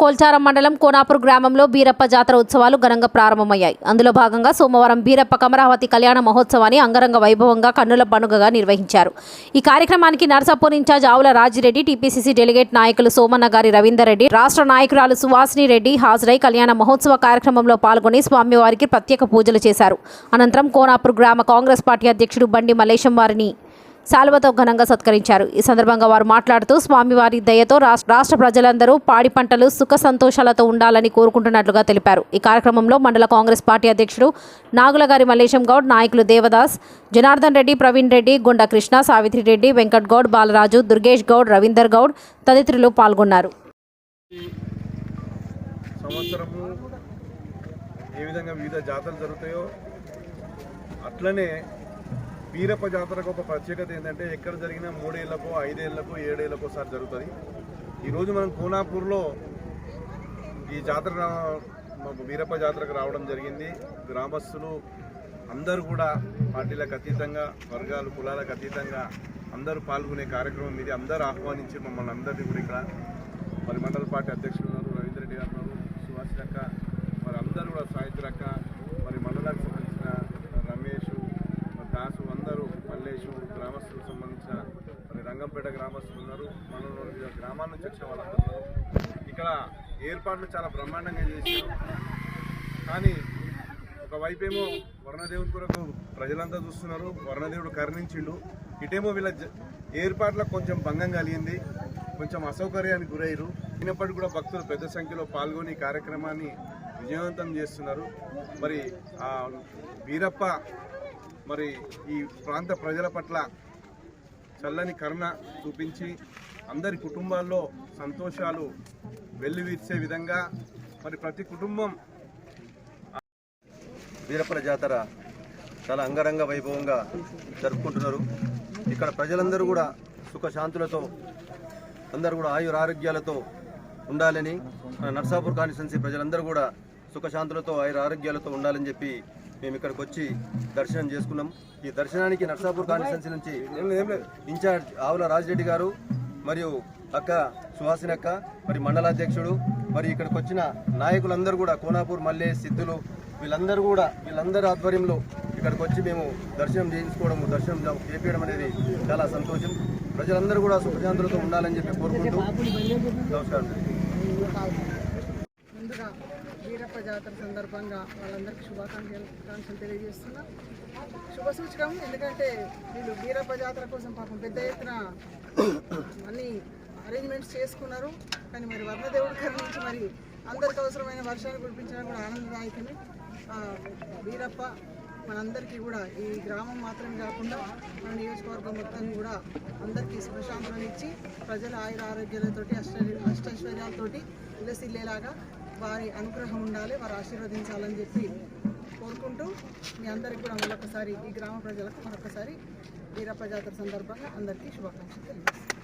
కోల్చారం మండలం కోనాపూర్ గ్రామంలో బీరప్ప జాతర ఉత్సవాలు ఘనంగా ప్రారంభమయ్యాయి. అందులో భాగంగా సోమవారం బీరప్ప కమరావతి కళ్యాణ మహోత్సవాన్ని అంగరంగ వైభవంగా కన్నుల పండుగగా నిర్వహించారు. ఈ కార్యక్రమానికి నర్సాపూర్ ఇన్ఛార్జ్ ఆవుల రాజిరెడ్డి టీపీసీసీ డెలిగేట్ నాయకులు సోమన్న గారి రవీందర్ రెడ్డి రాష్ట్ర నాయకురాలు సువాసిని రెడ్డి హాజరై కళ్యాణ మహోత్సవ కార్యక్రమంలో పాల్గొని స్వామివారికి ప్రత్యేక పూజలు చేశారు. అనంతరం కోనాపూర్ గ్రామ కాంగ్రెస్ పార్టీ అధ్యక్షుడు బండి మలేశం వారిని శాలువతో ఘనంగా సత్కరించారు. ఈ సందర్భంగా వారు మాట్లాడుతూ స్వామివారి దయతో రాష్ట్ర రాష్ట్ర ప్రజలందరూ పాడి పంటలు సుఖ సంతోషాలతో ఉండాలని కోరుకుంటున్నట్లుగా తెలిపారు. ఈ కార్యక్రమంలో మండల కాంగ్రెస్ పార్టీ అధ్యక్షుడు నాగులగారి మల్లేశం గౌడ్ నాయకులు దేవదాస్ జనార్దన్ రెడ్డి ప్రవీణ్ రెడ్డి గుండా కృష్ణ సావిత్రి రెడ్డి వెంకట్ గౌడ్ బాలరాజు దుర్గేష్ గౌడ్ రవీందర్ గౌడ్ తదితరులు పాల్గొన్నారు. సంవత్సరము ఏ విధంగా వివిధ జాతరలు జరుగుతాయో అట్లనే వీరప్ప జాతరకు ఒక ప్రత్యేకత ఏంటంటే ఎక్కడ జరిగినా మూడేళ్ళకు ఐదేళ్ళకు ఏడేళ్ళకు ఒకసారి జరుగుతుంది. ఈరోజు మనం కోనాపూర్లో ఈ జాతర వీరప్ప జాతరకు రావడం జరిగింది. గ్రామస్తులు అందరూ కూడా పార్టీలకు అతీతంగా వర్గాలు కులాలకు అతీతంగా అందరూ పాల్గొనే కార్యక్రమం ఇది. అందరూ ఆహ్వానించి మమ్మల్ని అందరినీ కూడా ఇక్కడ మరి మండల పార్టీ అధ్యక్షులు ఉన్నారు రవీంద్ర రెడ్డి గారు ఉన్నారు సుభాష్ అక్క మరి అందరూ కూడా సాయిత్రి అక్క మరి మండలానికి సంబంధించిన రమేష్ మరి దాసు అందరూ మల్లేషు గ్రామస్తులకు సంబంధించిన మరి రంగంపేట గ్రామస్తులు ఉన్నారు. మనలో గ్రామాల నుంచి వచ్చిన వాళ్ళందరూ ఇక్కడ ఏర్పాట్లు చాలా బ్రహ్మాండంగా చేశారు. కానీ ఒకవైపేమో వర్ణదేవుని కొరకు ప్రజలంతా చూస్తున్నారు. వర్ణదేవుడు కరుణించిండు. ఇటేమో వీళ్ళ జ- ఏర్పాట్లకు కొంచెం భంగం కలిగింది. కొంచెం అసౌకర్యానికి గురయ్యారు. అయినప్పటికీ కూడా భక్తులు పెద్ద సంఖ్యలో పాల్గొని కార్యక్రమాన్ని విజయవంతం చేస్తున్నారు. మరి ఆ వీరప్ప మరి ఈ ప్రాంత ప్రజల పట్ల చల్లని కరుణ చూపించి అందరి కుటుంబాల్లో సంతోషాలు వెల్లువీర్చే విధంగా మరి ప్రతి కుటుంబం వీరప్పల జాతర చాలా అంగరంగ వైభవంగా జరుపుకుంటున్నారు. ఇక్కడ ప్రజలందరూ కూడా సుఖశాంతులతో అందరూ కూడా ఆయుర ఆరోగ్యాలతో ఉండాలని నర్సాపూర్ కాన్స్టిట్యున్సీ ప్రజలందరూ కూడా సుఖశాంతులతో ఆయుర ఆరోగ్యాలతో ఉండాలని చెప్పి మేము ఇక్కడికి వచ్చి దర్శనం చేసుకున్నాం. ఈ దర్శనానికి నర్సాపూర్ కాన్స్టిట్యున్సీ నుంచి ఇన్ఛార్జ్ ఆవుల రాజిరెడ్డి గారు మరియు అక్క సుహాసిని అక్క మరి మండలాధ్యక్షుడు మరి ఇక్కడికి వచ్చిన నాయకులందరూ కూడా కోనాపూర్ మల్లె సిద్ధులు వీళ్ళందరూ కూడా వీళ్ళందరి ఆధ్వర్యంలో ఇక్కడికి వచ్చి మేము దర్శనం చేయించుకోవడం దర్శనం చేపించడం అనేది చాలా సంతోషం. ప్రజలందరూ కూడా సుఖశాంతులతో ఉండాలని చెప్పి కోరుకుంటూ నమస్కారం. ముందుగా వీరప్ప జాతర సందర్భంగా వాళ్ళందరికీ శుభాకాంక్షలు కాంక్షలు తెలియజేస్తున్నా. శుభ సూచకం ఎందుకంటే వీళ్ళు వీరప్ప జాతర కోసం పాపం పెద్ద ఎత్తున అన్ని అరేంజ్మెంట్స్ చేసుకున్నారు. కానీ మరి వర్ణదేవుడి కరుణించి మరి అందరికి అవసరమైన వర్షాలు కురిపించడం కూడా ఆనందదాయకమే. వీరప్ప మనందరికీ కూడా ఈ గ్రామం మాత్రమే కాకుండా మన నియోజకవర్గం మొత్తం కూడా అందరికీ సుఖశాంతులను ఇచ్చి ప్రజల ఆయుర ఆరోగ్యాలతోటి అష్ట అష్టైశ్వర్యాలతోటి ఇల్లసిల్లేలాగా వారి అనుగ్రహం ఉండాలి వారు ఆశీర్వదించాలని చెప్పి కోరుకుంటూ మీ అందరికీ కూడా మరొకసారి ఈ గ్రామ ప్రజలకు మరొకసారి వీరప్ప జాతర సందర్భంగా అందరికీ శుభాకాంక్షలు తెలియజేస్తాను